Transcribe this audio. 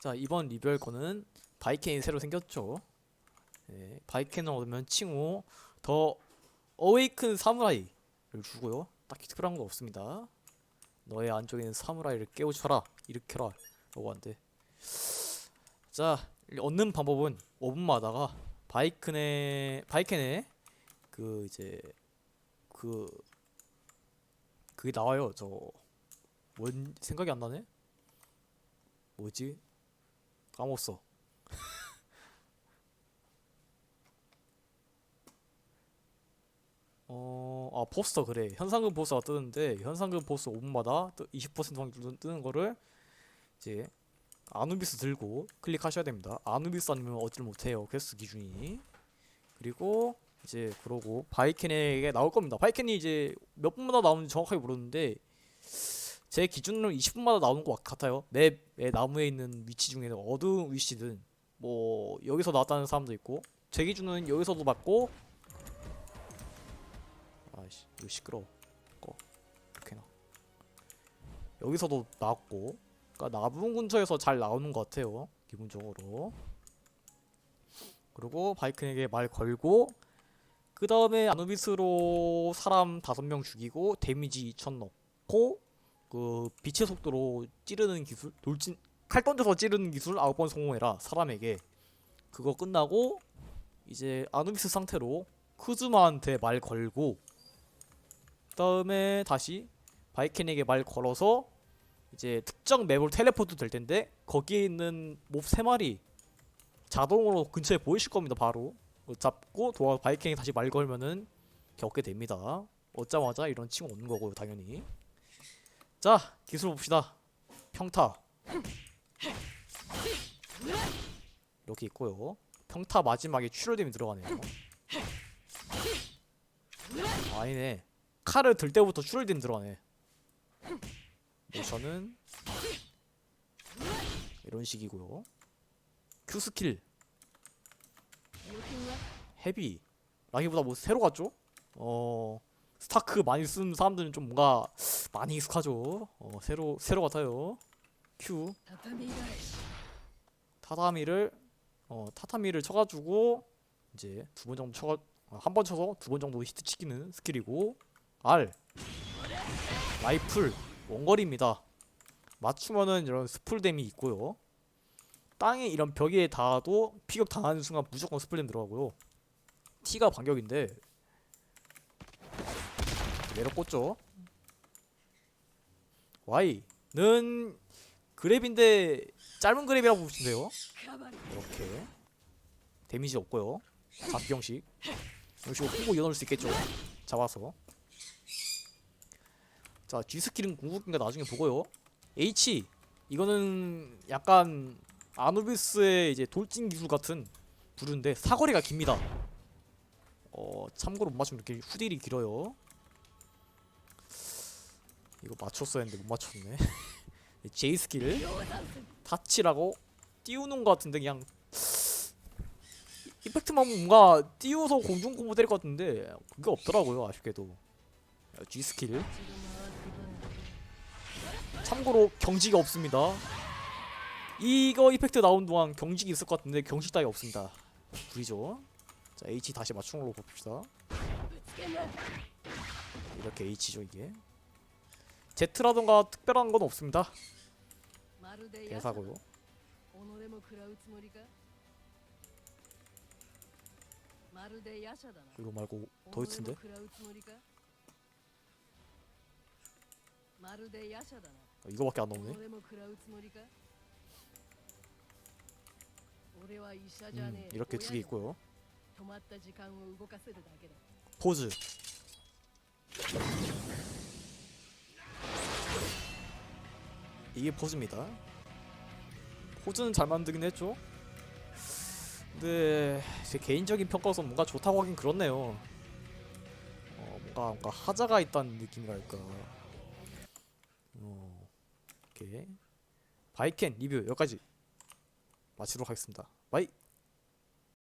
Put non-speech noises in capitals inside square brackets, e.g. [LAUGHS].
자 이번 리뷰할 거는 바이켄이 새로 생겼죠. 네, 바이켄을 얻으면 칭호 더 어웨이큰 사무라이를 주고요. 딱히 특별한 거 없습니다. 너의 안쪽에 있는 사무라이를 깨우쳐라 일으켜라 라고 한데 자 얻는 방법은 5분마다가 바이켄의 바이켄의 그 이제 그 그게 나와요 저 뭔 생각이 안 나네 뭐지 까먹었어. [LAUGHS] 어, 아 포스터 그래. 현상금 포스터가 뜨는데 현상금 포스터 5분마다 20% 확률로 뜨는 거를 이제 아누비스 들고 클릭하셔야 됩니다. 아누비스 아니면 얻지를 못해요. 퀘스트 기준이. 그리고 이제 그러고 바이켄에게 나올 겁니다. 바이켄이 이제 몇 분마다 나오는지 정확하게 모르는데 제 기준으로 20분마다 나오는 것 같아요. 맵의 나무에 있는 위치 중에는 어두운 위치든 뭐 여기서 나왔다는 사람도 있고 제 기준은 여기서도 맞고 아이씨 이거 시끄러워. 꺼. 이렇게 나 여기서도 나왔고. 그러니까 나무 근처에서 잘 나오는 것 같아요. 기본적으로. 그리고 바이크에게 말 걸고 그 다음에 아누비스로 사람 다섯 명 죽이고 데미지 2000 넣고 그 빛의 속도로 찌르는 기술? 돌진 칼 던져서 찌르는 기술 아홉 번 성공해라 사람에게. 그거 끝나고 이제 아누비스 상태로 크즈마한테 말 걸고 그다음에 다시 바이켄에게 말 걸어서 이제 특정 맵으로 텔레포트 될 텐데 거기에 있는 몹 세 마리 자동으로 근처에 보이실 겁니다 바로. 잡고 도와 바이켄이 다시 말 걸면은 겪게 됩니다. 얻자마자 이런 칭호 오는 거고요 당연히 자 기술 봅시다. 평타. 이렇게 있고요. 평타 마지막에 출혈됨이 들어가네요. 아니네. 칼을 들 때부터 출혈됨 들어가네. 모션은 이런 식이고요. Q 스킬. 헤비. 라기보다 뭐 새로 갔죠? 어 스타크 많이 쓴 사람들은 좀 뭔가 많이 익숙하죠. 어, 새로 새로 같아요. Q 타타미를 어, 타타미를 쳐가지고 이제 두 번 정도 쳐가 어, 한번 쳐서 두 번 정도 히트 치기는 스킬이고 R 라이플 원거리입니다. 맞추면은 이런 스풀댐이 있고요. 땅에 이런 벽에 닿아도 피격 당하는 순간 무조건 스플램 들어가고요. T가 반격인데 매력 꽂죠. Y는 그랩인데 짧은 그랩이라고 보시면 돼요. 이렇게 데미지 없고요. 잡기형식 이런 식으로 후고 이어놓을 수 있겠죠. 잡아서 자 G 스킬은 궁극기인가 나중에 보고요. H 이거는 약간 아누비스의 이제 돌진 기술 같은 부류인데 사거리가 깁니다. 어 참고로 못 맞추면 이렇게 후딜이 길어요. 이거 맞췄어야 했는데 못 맞췄네. [LAUGHS] 제이 스킬. 다치라고 띄우는 것 같은데 그냥. 이펙트만 뭔가 띄워서 공중공부 때릴 것 같은데 그게 없더라고요 아쉽게도. G 스킬. 참고로 경직이 없습니다. 이거 이펙트 나온 동안 경직이 있을 것 같은데 경직 따위 없습니다. 불이죠. 자 H 다시 맞춤으로 봅시다. 이렇게 H죠 이게. 제트라던가 특별한 건 없습니다. 대사고요. 이거 말고 더있은데 아, 이거밖에 안 나오네. 음, 이렇게 두 개 있고요. 포즈. 이게 포즈입니다. 포즈는 잘 만들긴 했죠. 근데 제 개인적인 평가로서 뭔가 좋다고 하긴 그렇네요. 어, 뭔가 뭔가 하자가 있다는 느낌이랄까. 어, 이렇게 바이켄 리뷰 여기까지 마치도록 하겠습니다. 바이